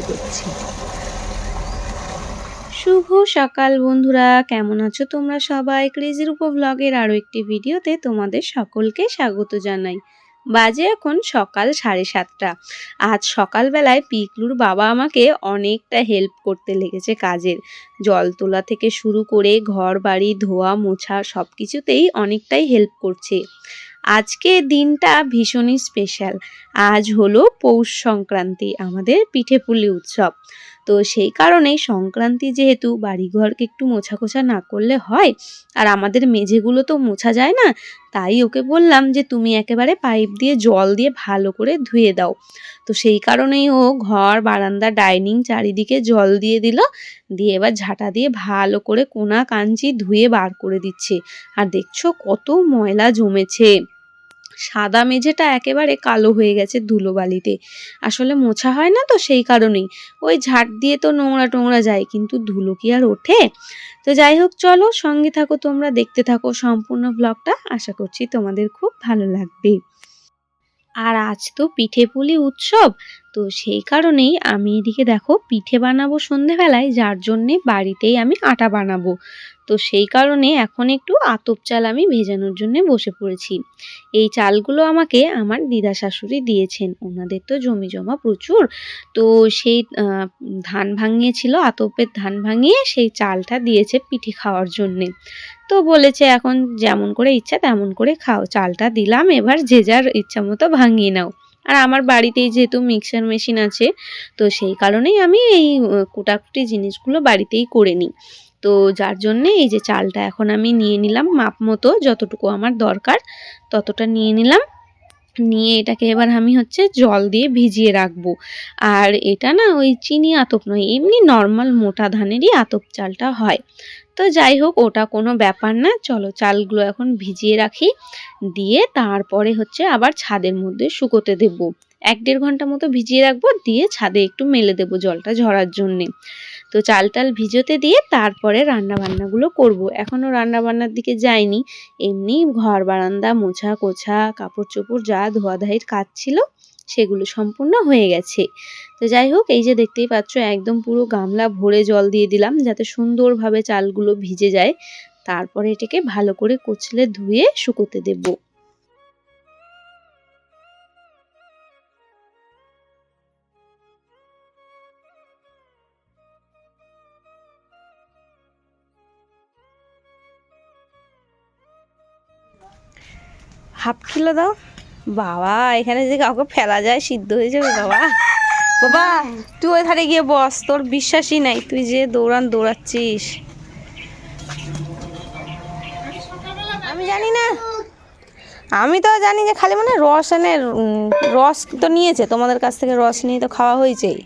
Share করছি। শুভ সকাল বন্ধুরা, কেমন আছো তোমরা সবাই? ক্রেজির উপর ব্লগের আরও একটি ভিডিওতে তোমাদের সকলকে স্বাগত জানাই। বাজে এখন সকাল সাড়ে সাতটা। আজ সকালবেলায় পিকলুর বাবা আমাকে অনেকটা হেল্প করতে লেগেছে কাজের। জল তোলা থেকে শুরু করে ঘর বাড়ি ধোয়া, মোছা সব কিছুতেই অনেকটাই হেল্প করছে। আজকে দিনটা ভীষণই স্পেশাল আজ হলো পৌষ সংক্রান্তি, আমাদের পিঠেপুলি উৎসব। তো সেই কারণেই সংক্রান্তি যেহেতু বাড়িঘরকে একটু মোছা কোছা না করলে হয়, আর আমাদের মেঝেগুলো তো মোছা যায় না, তাই ওকে বললাম যে তুমি একেবারে পাইপ দিয়ে জল দিয়ে ভালো করে ধুয়ে দাও। তো সেই কারণেই ও ঘর, বারান্দা, ডাইনিং চারিদিকে জল দিয়ে দিল দিয়ে এবার ঝাঁটা দিয়ে ভালো করে কোনা কাঞ্চি ধুয়ে বার করে দিচ্ছে। আর দেখছ কত ময়লা জমেছে। সাদা মেঝেটা একেবারে কালো হয়ে গেছে ধুলোবালিতে। আসলে মোছা হয় না তো সেই কারণেই। ওই ঝাড় দিয়ে তো নোংরা টোংরা যায়, কিন্তু ধুলো কি আর ওঠে? তো যাই হোক, চলো সঙ্গে থাকো, তোমরা দেখতে থাকো সম্পূর্ণ ব্লগটা আশা করছি তোমাদের খুব ভালো লাগবে। আর আজ তো পিঠে পুলি উৎসব। তো সেই কারণেই আমি এদিকে দেখো পিঠে বানাবো সন্ধেবেলায়, যার জন্যে বাড়িতেই আমি আটা বানাবো। তো সেই কারণে এখন একটু আতপ চাল আমি ভেজানোর জন্য বসে পড়েছি। এই চালগুলো আমাকে আমার দিদা শাশুড়ি দিয়েছেন, ওনাদের তো জমি জমা প্রচুর। তো সেই ধান ভাঙিয়েছিল, আতপের ধান ভাঙিয়ে সেই চালটা দিয়েছে পিঠে খাওয়ার জন্যে। তো বলেছে এখন যেমন করে ইচ্ছা তেমন করে খাও, চালটা দিলাম, এবার যে যার ইচ্ছা মতো ভাঙিয়ে নাও। আর আমার বাড়িতেই যেহেতু মিক্সার মেশিন আছে, তো সেই কারণেই আমি এই কুটাকুটি জিনিসগুলো বাড়িতেই করে নিই। তো যার জন্যে এই যে চালটা এখন আমি নিয়ে নিলাম মাপ মতো, যতটুকু আমার দরকার, ততটা নিয়ে নিলাম। নিয়ে এটাকে এবার আমি হচ্ছে জল দিয়ে ভিজিয়ে রাখব। আর এটা না ওই চিনি আতপ নয়, এমনি নর্মাল মোটা ধানেরই আতপ চালটা হয়। তো যাই হোক, ওটা কোনো ব্যাপার না, চলো চালগুলো এখন ভিজিয়ে রাখি। দিয়ে তারপরে হচ্ছে আবার ছাদের মধ্যে শুকোতে দেবো। এক দেড় ঘণ্টা মতো ভিজিয়ে রাখব, দিয়ে ছাদে একটু মেলে দেবো জলটা ঝরার জন্যে। তো চাল টাল ভিজোতে দিয়ে তারপরে রান্না বান্নাগুলো করব। এখনও রান্না বান্নার দিকে যাইনি। এমনি ঘর বারান্দা মোছা কোছা কাপড় চোপড় যা ধোয়াধাইয়ের কাজ ছিল সেগুলো সম্পূর্ণ হয়ে গেছে। তো যাই হোক, এই যে দেখতেই পাচ্ছ, একদম পুরো গামলা ভরে জল দিয়ে দিলাম যাতে সুন্দরভাবে চালগুলো ভিজে যায়। তারপরে এটাকে ভালো করে কচলে ধুয়ে শুকোতে দেবো। হাফ কিলো দাও। বাবা, এখানে যে কাউকে ফেলা যায়, সিদ্ধ হয়ে যাবে বাবা। বাবা, তুই ওই ধারে গিয়ে বস, তোর বিশ্বাসই নাই, তুই যে দৌড়ান দৌড়াচ্ছিস। আমি জানি না। আমি তো জানি যে খালি মানে রস এনে রস তো নিয়েছে, তোমাদের কাছ থেকে রস নিয়ে তো খাওয়া হয়েছেই।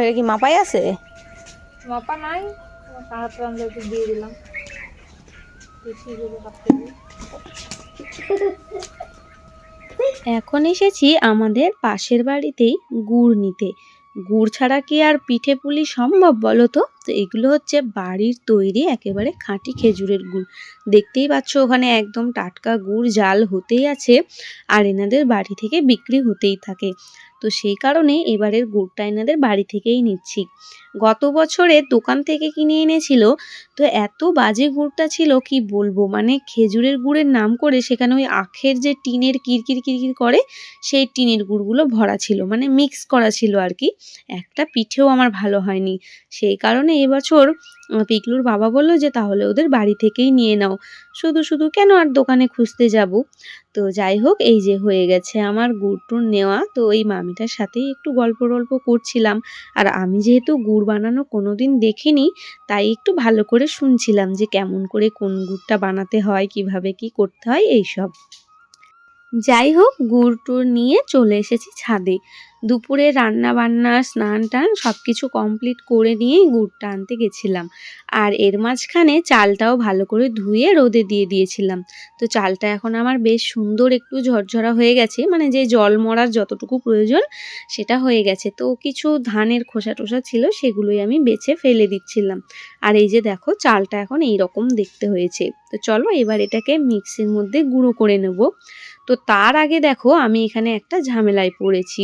এটা কি মাপাই আছে? মাপা নাই হাত রান্না দিয়ে দিলাম। এখন এসেছি আমাদের পাশের বাড়িতেই গুড় নিতে। গুড় ছাড়া কি আর পিঠে পুলি সম্ভব বলো তো? তো এগুলো হচ্ছে বাড়ির তৈরি একেবারে খাঁটি খেজুরের গুড়। দেখতেই পাচ্ছ ওখানে একদম টাটকা গুড় জাল হতেই আছে আর এনাদের বাড়ি থেকে বিক্রি হতেই থাকে। তো সেই কারণে এবারের গুড়টা এনাদের বাড়ি থেকেই নিচ্ছি। গত বছরে দোকান থেকে কিনে এনেছিল, তো এত বাজে গুড়টা ছিল কি বলব? মানে খেজুরের গুড়ের নাম করে সেখানে ওই আখের যে টিনের কিরকির কিরকির করে, সেই টিনের গুড়গুলো ভরা ছিল। মানে মিক্স করা ছিল আর কি। একটা পিঠেও আমার ভালো হয়নি। সেই কারণে এবছর পিকলুর বাবা বলল যে, তাহলে ওদের বাড়ি থেকেই নিয়ে নাও। শুধু শুধু কেন আর দোকানে খুঁজতে যাব? তো যাই হোক, এই যে হয়ে গেছে আমার গুড় টুড় নেওয়া। তো ওই মামিটার সাথেই একটু গল্প টল্প করছিলাম। আর আমি যেহেতু গুড় বানানো কোনো দিন দেখিনি, তাই একটু ভালো করে শুনছিলাম যে, কেমন করে কোন গুড়টা বানাতে হয়, কীভাবে কি করতে হয়, এইসব। যাই হোক গুড় টুড় নিয়ে চলে এসেছি ছাদে। দুপুরে রান্না বান্না, স্নান টান সব কিছু কমপ্লিট করে নিয়েই গুড়টা আনতে গেছিলাম। আর এর মাঝখানে চালটাও ভালো করে ধুয়ে রোদে দিয়ে দিয়েছিলাম। তো চালটা এখন আমার বেশ সুন্দর একটু ঝরঝরা হয়ে গেছে মানে যে জল মরার যতটুকু প্রয়োজন সেটা হয়ে গেছে। তো কিছু ধানের খোসা টোসা ছিল সেগুলোই আমি বেছে ফেলে দিচ্ছিলাম। আর এই যে দেখো চালটা এখন এই রকম দেখতে হয়েছে। তো চলো এবার এটাকে মিক্সির মধ্যে গুঁড়ো করে নেব। তো তার আগে দেখো আমি এখানে একটা ঝামেলায় পড়েছি।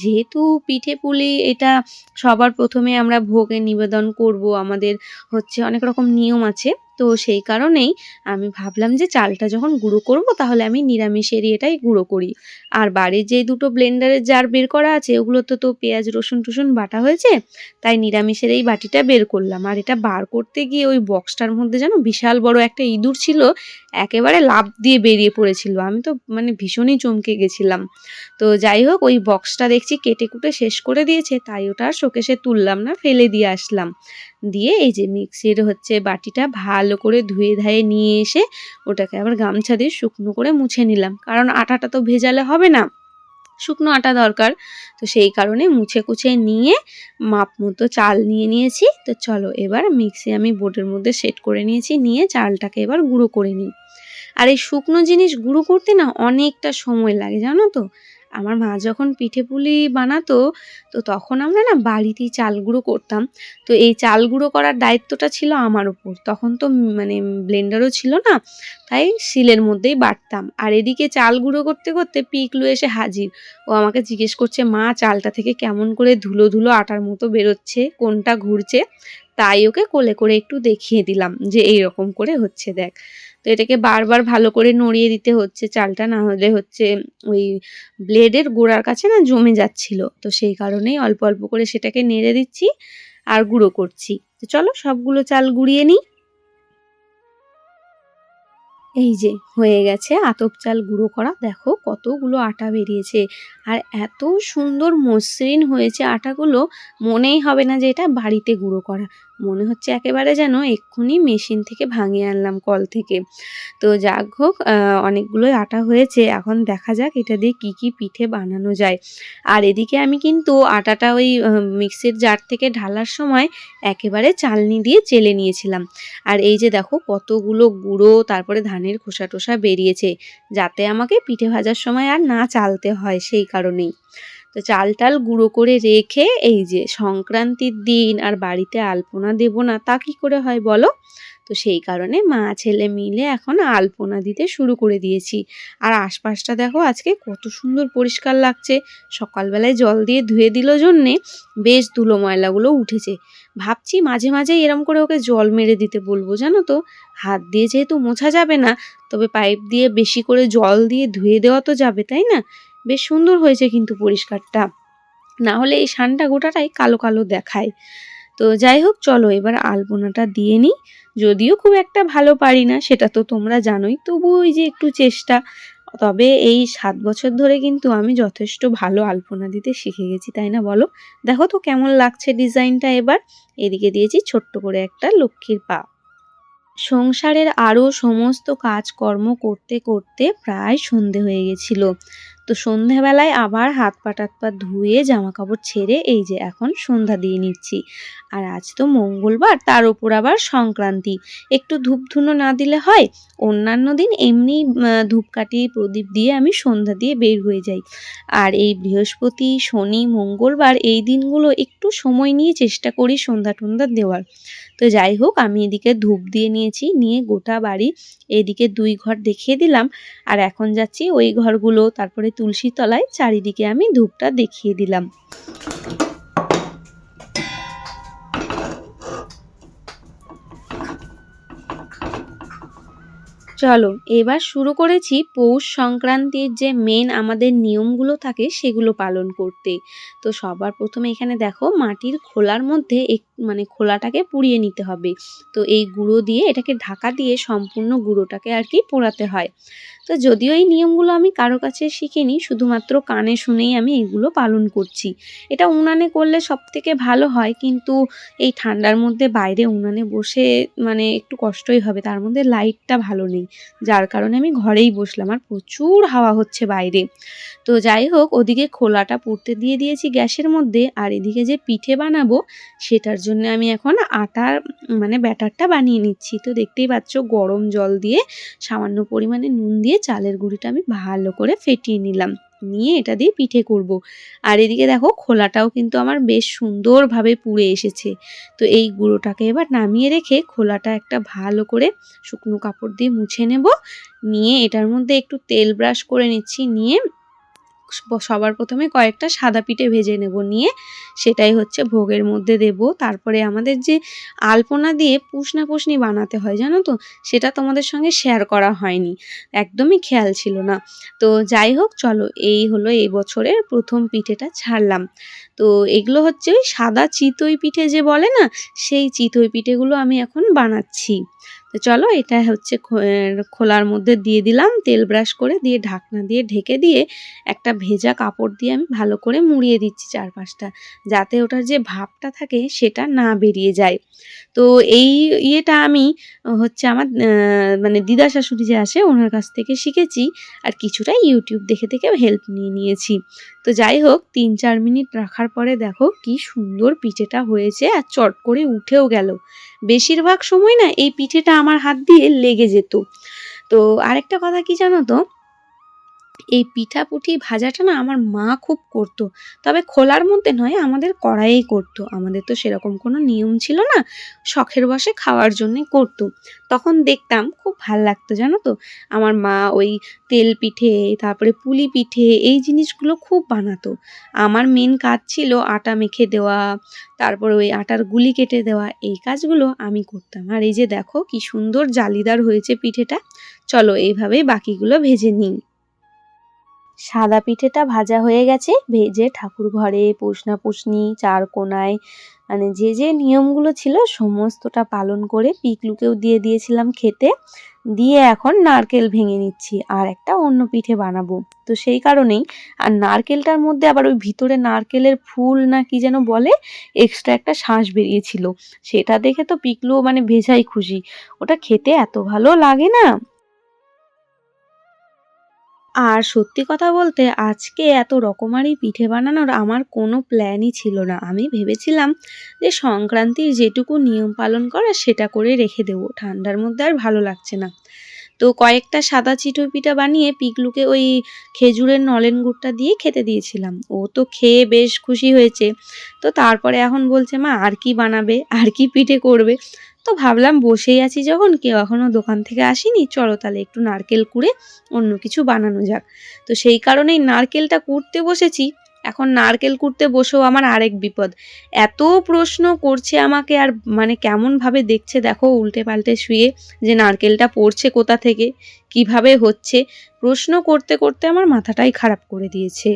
যেহেতু পিঠে পুলি এটা সবার প্রথমে আমরা ভোগে নিবেদন করব, আমাদের হচ্ছে অনেক রকম নিয়ম আছে। তো সেই কারণেই আমি ভাবলাম যে চালটা যখন গুঁড়ো করব তাহলে আমি নিরামিষেরই এটাই গুঁড়ো করি। আর বাড়ির যে দুটো ব্লেন্ডারের জার বের করা আছে, ওগুলোতে তো পেঁয়াজ, রসুন টুসুন বাটা হয়েছে, তাই নিরামিষের এই বাটিটা বের করলাম। আর এটা বার করতে গিয়ে ওই বক্সটার মধ্যে যেন বিশাল বড় একটা ইঁদুর ছিল, একেবারে লাফ দিয়ে বেরিয়ে পড়েছিল। আমি তো মানে ভীষণই চমকে গেছিলাম। তো যাই হোক, ওই বক্সটা দেখছি কেটে কুটে শেষ করে দিয়েছে, তাই ওটা আর শোকেশে তুললাম না, ফেলে দিয়ে আসলাম। দিয়ে এই যে মিক্সির হচ্ছে বাটিটা ভালো করে ধুয়ে ধায়ে নিয়ে এসে ওটাকে আবার গামছা দিয়ে শুকনো করে মুছে নিলাম। কারণ আটাটা তো ভেজালে হবে না। শুকনো আটা দরকার। তো সেই কারণে মুছে কুছে নিয়ে মাপ মতো চাল নিয়ে নিয়েছি। তো চলো এবার মিক্সি আমি বোর্ডের মধ্যে সেট করে নিয়েছি। নিয়ে চালটাকে এবার গুঁড়ো করে নিই। আর এই শুকনো জিনিস গুঁড়ো করতে না অনেকটা সময় লাগে, জানো তো? আমার মা যখন পিঠে পুলি বানাতো, তো তখন আমরা না বাড়িতেই চাল গুঁড়ো করতাম। তো এই চাল গুঁড়ো করার দায়িত্বটা ছিল আমার উপর। তখন তো মানে ব্লেন্ডারও ছিল না, তাই শিলের মধ্যেই বাটতাম। আর এদিকে চাল গুঁড়ো করতে করতে পিকলু এসে হাজির। ও আমাকে জিজ্ঞেস করছে, মা, চালটা থেকে কেমন করে ধুলো ধুলো আটার মতো বেরোচ্ছে? কোনটা ঘুরছে? তাই ওকে কোলে করে একটু দেখিয়ে দিলাম যে এই রকম করে হচ্ছে, দেখ। তো এটাকে বারবার ভালো করে নড়িয়ে দিতে হচ্ছে, চালটা না হলে হচ্ছে ওই ব্লেডের গোড়ার কাছে না জমে যাচ্ছিল। তো সেই কারণেই অল্প অল্প করে সেটাকে নেড়ে দিচ্ছি আর গুঁড়ো করছি। তো চলো সবগুলো চাল গুঁড়িয়ে নিই। এই যে হয়ে গেছে আতপ চাল গুঁড়ো করা। দেখো কতগুলো আটা বেরিয়েছে আর এত সুন্দর মসৃণ হয়েছে আটাগুলো। মনেই হবে না যে এটা বাড়িতে গুঁড়ো করা। মনে হচ্ছে একেবারে যেন এক্ষুনি মেশিন থেকে ভাঙিয়ে আনলাম কল থেকে। তো যাক হোক অনেকগুলোই আটা হয়েছে। এখন দেখা যাক এটা দিয়ে কি কি পিঠে বানানো যায়। আর এদিকে আমি কিন্তু আটাটা ওই মিক্সির জার থেকে ঢালার সময় একেবারে চালনি দিয়ে চেলে নিয়েছিলাম। আর এই যে দেখো কতগুলো গুঁড়ো, তারপরে ধানের খোসা টোসা বেরিয়েছে, যাতে আমাকে পিঠে ভাজার সময় আর না চালতে হয় সেই কারণেই। তো চাল টাল গুঁড়ো করে রেখে এই যে সংক্রান্তির দিন আর বাড়িতে আলপনা দেব না, তা কি করে হয় বলো? তো সেই কারণে মা, ছেলে মিলে এখন আলপনা দিতে শুরু করে দিয়েছি। আর আশপাশটা দেখো আজকে কত সুন্দর পরিষ্কার লাগছে। সকালবেলায় জল দিয়ে ধুয়ে দিল জন্যে বেশ ধুলো ময়লাগুলো উঠেছে। ভাবছি মাঝে মাঝে এরম করে ওকে জল মেরে দিতে বলব, জানো তো? হাত দিয়ে যেহেতু মোছা যাবে না, তবে পাইপ দিয়ে বেশি করে জল দিয়ে ধুয়ে দেওয়া তো যাবে, তাই না? বেশ সুন্দর হয়েছে কিন্তু পরিষ্কারটা। না হলে এই সানটা গোটাটাই কালো কালো দেখায়। তো যাই হোক, চলো এবার আলপনাটা দিয়ে নিই। যদিও খুব একটা ভালো পারি না, সেটা তো তোমরা জানোই। তবু ওই যে একটু চেষ্টা। তবে এই সাত বছর ধরে কিন্তু আমি যথেষ্ট ভালো আলপনা দিতে শিখে গেছি, তাই না বলো? দেখো তো কেমন লাগছে ডিজাইনটা এবার। এদিকে দিয়েছি ছোট্ট করে একটা লক্ষ্মীর পা। সংসারের আরও সমস্ত কাজকর্ম করতে করতে প্রায় সন্ধে হয়ে গেছিল। তো সন্ধেবেলায় আবার হাত পা টাত পা ধুয়ে জামা কাপড় ছেড়ে এই যে এখন সন্ধ্যা দিয়ে নিচ্ছি। আর আজ তো মঙ্গলবার, তার উপর আবার সংক্রান্তি। একটু ধূপ ধুনো না দিলে হয়? অন্যান্য দিন এমনি ধূপকাঠি, প্রদীপ দিয়ে আমি সন্ধ্যা দিয়ে বের হয়ে যাই। আর এই বৃহস্পতি, শনি, মঙ্গলবার এই দিনগুলো একটু সময় নিয়ে চেষ্টা করি সন্ধ্যা টন্ধা দেওয়ার। তো যাই হোক, আমি এদিকে ধূপ দিয়ে নিয়েছি, নিয়ে গোটা বাড়ি এদিকে দুই ঘর দেখিয়ে দিলাম। আর এখন যাচ্ছি ওই ঘরগুলো, তারপরে তুলসী তলায় চারিদিকে আমি ধূপটা দেখিয়ে দিলাম। চলো এবার শুরু করেছি পৌষ সংক্রান্তির যে মেন আমাদের নিয়মগুলো থাকে সেগুলো পালন করতে। তো সবার প্রথমে এখানে দেখো, মাটির খোলার মধ্যে এক মানে খোলাটাকে পুড়িয়ে নিতে হবে। তো এই গুঁড়ো দিয়ে এটাকে ঢাকা দিয়ে সম্পূর্ণ গুঁড়োটাকে আর কি পোড়াতে হয়। তো যদিও এই নিয়মগুলো আমি কারও কাছে শিখিনি, শুধুমাত্র কানে শুনেই আমি এগুলো পালন করছি। এটা উনানে করলে সব থেকে ভালো হয়, কিন্তু এই ঠান্ডার মধ্যে বাইরে উনানে বসে মানে একটু কষ্টই হবে, তার মধ্যে লাইটটা ভালো নেই। যার কারণে আমি ঘরেই বসলাম আর প্রচুর হাওয়া হচ্ছে বাইরে। তো যাই হোক, ওদিকে খোলাটা পুড়তে দিয়ে দিয়েছি গ্যাসের মধ্যে আর এদিকে যে পিঠে বানাবো সেটার জন্য আমি এখন আটার মানে ব্যাটারটা বানিয়ে নিচ্ছি। তো দেখতেই পাচ্ছ গরম জল দিয়ে সামান্য পরিমাণে নুন দিয়ে চালের গুঁড়িটা আমি ভালো করে ফেটিয়ে নিলাম। নিয়ে এটা দিয়ে পিঠে করব। আর এদিকে দেখো খোলাটাও কিন্তু আমার বেশ সুন্দরভাবে পুড়ে এসেছে। তো এই গুঁড়োটাকে এবার নামিয়ে রেখে খোলাটা একটা ভালো করে শুকনো কাপড় দিয়ে মুছে নেব। নিয়ে এটার মধ্যে একটু তেল ব্রাশ করে নিচ্ছি। নিয়ে সবার প্রথমে কয়েকটা সাদা পিঠে ভেজে নেব নিয়ে। সেটাই হচ্ছে ভোগের মধ্যে দেব। তারপরে আমাদের যে আলপনা দিয়ে পুষনা পুষনি বানাতে হয়, জানো তো? সেটা তোমাদের সঙ্গে শেয়ার করা হয়নি। একদমই খেয়াল ছিল না। তো যাই হোক, চলো এই হলো এই বছরের প্রথম পিঠেটা ছাড়লাম। তো এগুলো হচ্ছে ওই সাদা চিতই পিঠে যে বলে না, সেই চিতই পিঠেগুলো আমি এখন বানাচ্ছি। তো চলো এটা হচ্ছে খোলার মধ্যে দিয়ে দিলাম, তেল ব্রাশ করে দিয়ে ঢাকনা দিয়ে ঢেকে দিয়ে একটা ভেজা কাপড় দিয়ে আমি ভালো করে মুড়িয়ে দিচ্ছি চারপাশটা, যাতে ওটার যে ভাবটা থাকে সেটা না বেরিয়ে যায়। তো এই ইয়েটা আমি হচ্ছে আমার মানে দিদা শাশুড়ি যে আসে ওনার কাছ থেকে শিখেছি আর কিছুটা ইউটিউব দেখে দেখে হেল্প নিয়ে নিয়েছি। তো যাই হোক, তিন চার মিনিট রাখার পরে দেখো কি সুন্দর পিঠেটা হয়েছে আর চট করে উঠেও গেল। বেশিরভাগ সময় না এই পিঠেটা আমার হাত দিয়ে লেগে যেত। তো আরেকটা কথা কি জানো তো? এই পিঠাপুঠি ভাজাটা না আমার মা খুব করতো। তবে খোলার মধ্যে নয়, আমাদের কড়াইয়েই করতো। আমাদের তো সেরকম কোনো নিয়ম ছিল না, শখের বসে খাওয়ার জন্যে করতো। তখন দেখতাম খুব ভালো লাগতো, জানো তো? আমার মা ওই তেল পিঠে, তারপরে পুলি পিঠে, এই জিনিসগুলো খুব বানাতো। আমার মেন কাজ ছিল আটা মেখে দেওয়া, তারপরে ওই আটার গুলি কেটে দেওয়া, এই কাজগুলো আমি করতাম। আর এই যে দেখো কি সুন্দর জালিদার হয়েছে পিঠেটা। চলো এইভাবেই বাকিগুলো ভেজে নিই। সাদা পিঠেটা ভাজা হয়ে গেছে, ভেজে ঠাকুর ঘরে পুষনা পুষনি চার কোনায় মানে যে যে নিয়মগুলো ছিল সমস্তটা পালন করে পিকলুকেও দিয়ে দিয়েছিলাম খেতে। দিয়ে এখন নারকেল ভেঙে নিচ্ছি আর একটা অন্য পিঠে বানাবো। তো সেই কারণেই, আর নারকেলটার মধ্যে আবার ওই ভিতরে নারকেলের ফুল না কি যেন বলে এক্সট্রা একটা শ্বাস বেরিয়েছিল। সেটা দেখে তো পিকলুও মানে ভেজাই খুশি। ওটা খেতে এত ভালো লাগে না। আর সত্যি কথা বলতে আজকে এত রকমারি পিঠে বানানোর আমার কোনো প্ল্যানই ছিল না। আমি ভেবেছিলাম যে সংক্রান্তির যেটুকু নিয়ম পালন করা সেটা করে রেখে দেবো। ঠান্ডার মধ্যে আর ভালো লাগছে না। তো কয়েকটা সাদা চিতই পিঠা বানিয়ে পিকলুকে ওই খেজুরের নলেন গুড়টা দিয়ে খেতে দিয়েছিলাম। ও তো খেয়ে বেশ খুশি হয়েছে। তো তারপরে এখন বলছে, মা, আর কি বানাবে? আর কি পিঠে করবে? তো ভাবলাম বসেই আছি যখন, কেউ এখনও দোকান থেকে আসেনি, চলো তাহলে একটু নারকেল কুড়ে অন্য কিছু বানানো যাক। তো সেই কারণেই নারকেলটা কুড়তে বসেছি। এখন নারকেল কুড়তে বসেও আমার আরেক বিপদ। এত প্রশ্ন করছে আমাকে আর মানে কেমনভাবে দেখছে দেখো উল্টে পাল্টে শুয়ে যে নারকেলটা পড়ছে কোথা থেকে, কীভাবে হচ্ছে, প্রশ্ন করতে করতে আমার মাথাটাই খারাপ করে দিয়েছে।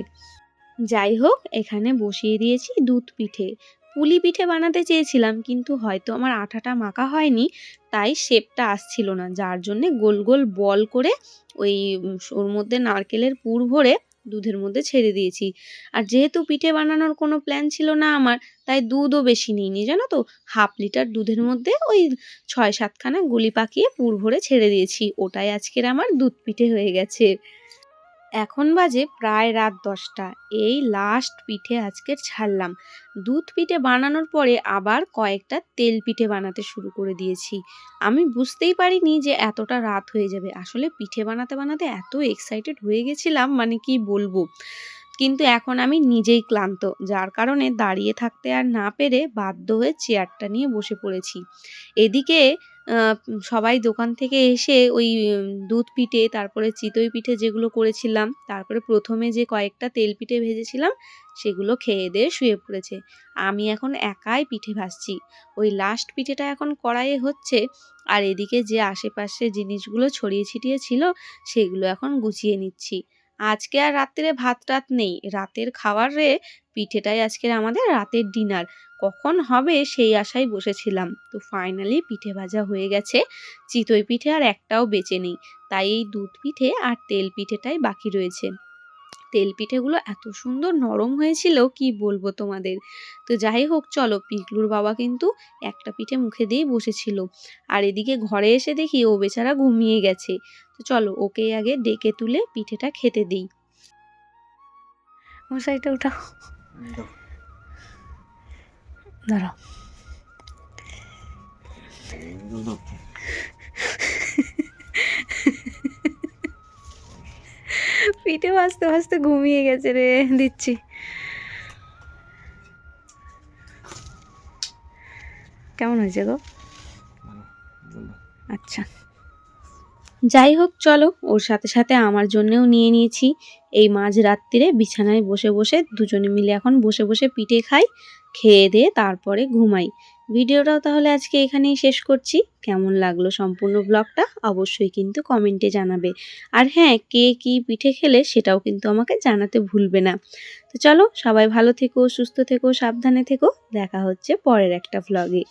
যাই হোক, এখানে বসিয়ে দিয়েছি দুধ পিঠে। পুলি পিঠে বানাতে চেয়েছিলাম, কিন্তু হয়তো আমার আঠাটা মাখা হয়নি, তাই শেপটা আসছিল না, যার জন্যে গোল গোল বল করে ওই ওর মধ্যে নারকেলের পুর ভরে দুধের মধ্যে ছেড়ে দিয়েছি। আর যেহেতু পিঠে বানানোর কোনো প্ল্যান ছিল না আমার, তাই দুধও বেশি নিইনি, জানো তো? হাফ লিটার দুধের মধ্যে ওই ছয় সাতখানা গুলি পাকিয়ে পুর ভরে ছেড়ে দিয়েছি। ওটাই আজকের আমার দুধ পিঠে হয়ে গেছে। এখন বাজে প্রায় রাত দশটা। এই লাস্ট পিঠে আজকের ছাড়লাম। দুধ পিঠে বানানোর পরে আবার কয়েকটা তেল পিঠে বানাতে শুরু করে দিয়েছি। আমি বুঝতেই পারিনি যে এতটা রাত হয়ে যাবে। আসলে পিঠে বানাতে বানাতে এত এক্সাইটেড হয়ে গেছিলাম মানে কি বলব? কিন্তু এখন আমি নিজেই ক্লান্ত, যার কারণে দাঁড়িয়ে থাকতে আর না পেরে বাধ্য হয়ে চেয়ারটা নিয়ে বসে পড়েছি। এদিকে সবাই দোকান থেকে এসে ওই দুধ পিঠে, তারপরে চিতই পিঠে যেগুলো করেছিলাম, তারপরে প্রথমে যে কয়েকটা তেল পিঠে ভেজেছিলাম, সেগুলো খেয়ে দিয়ে শুয়ে পড়েছে। আমি এখন একাই পিঠে ভাজছি। ওই লাস্ট পিঠেটা এখন কড়াইয়ে হচ্ছে, আর এদিকে যে আশেপাশে জিনিসগুলো ছড়িয়ে ছিটিয়ে ছিল, সেগুলো এখন গুছিয়ে নিচ্ছি। আজকে আর রাত্রে ভাত টাত নেই। রাতের খাবারে পিঠেটাই আজকের আমাদের রাতের ডিনার কখন হবে সেই আশায় বসেছিলাম। তো ফাইনালি পিঠে ভাজা হয়ে গেছে। চিতই পিঠে আর একটাও বেঁচে নেই। তাই এই দুধ পিঠে আর তেল পিঠেটাই বাকি রয়েছে। তেল পিঠেগুলো এত সুন্দর নরম হয়েছিল, কি বলব তোমাদের? তো যাই হোক, চলো পিকলুর বাবা কিন্তু একটা পিঠে মুখে দিয়ে বসেছিল। আর এদিকে ঘরে এসে দেখি ও বেচারা ঘুমিয়ে গেছে। তো চলো ওকে আগে ডেকে তুলে পিঠেটা খেতে দিই। মশাইটা উঠাও। দাঁড়াও পিঠে ভাজতে ভাজতে ঘুমিয়ে গেছে রে দিচ্ছি। কেমন হয়েছে গো? আচ্ছা। যাই হোক, চলো, ওর সাথে সাথে আমার জন্যেও নিয়ে নিয়েছি। এই মাঝ রাত্রিরে বিছানায় বসে বসে দুজনে মিলে এখন বসে বসে পিঠে খাই, খেয়ে দিয়ে তারপরে ঘুমাই। ভিডিওটাও তাহলে আজকে এখানেই শেষ করছি। কেমন লাগল সম্পূর্ণ ব্লগটা অবশ্যই কিন্তু কমেন্টে জানাবে। আর হ্যাঁ কে কি পিঠে খেলে সেটাও কিন্তু আমাকে জানাতে ভুলবে না। তো চলো, সবাই ভালো থেকো, সুস্থ থেকো, সাবধানে থেকো। দেখা হচ্ছে পরের একটা ভ্লগে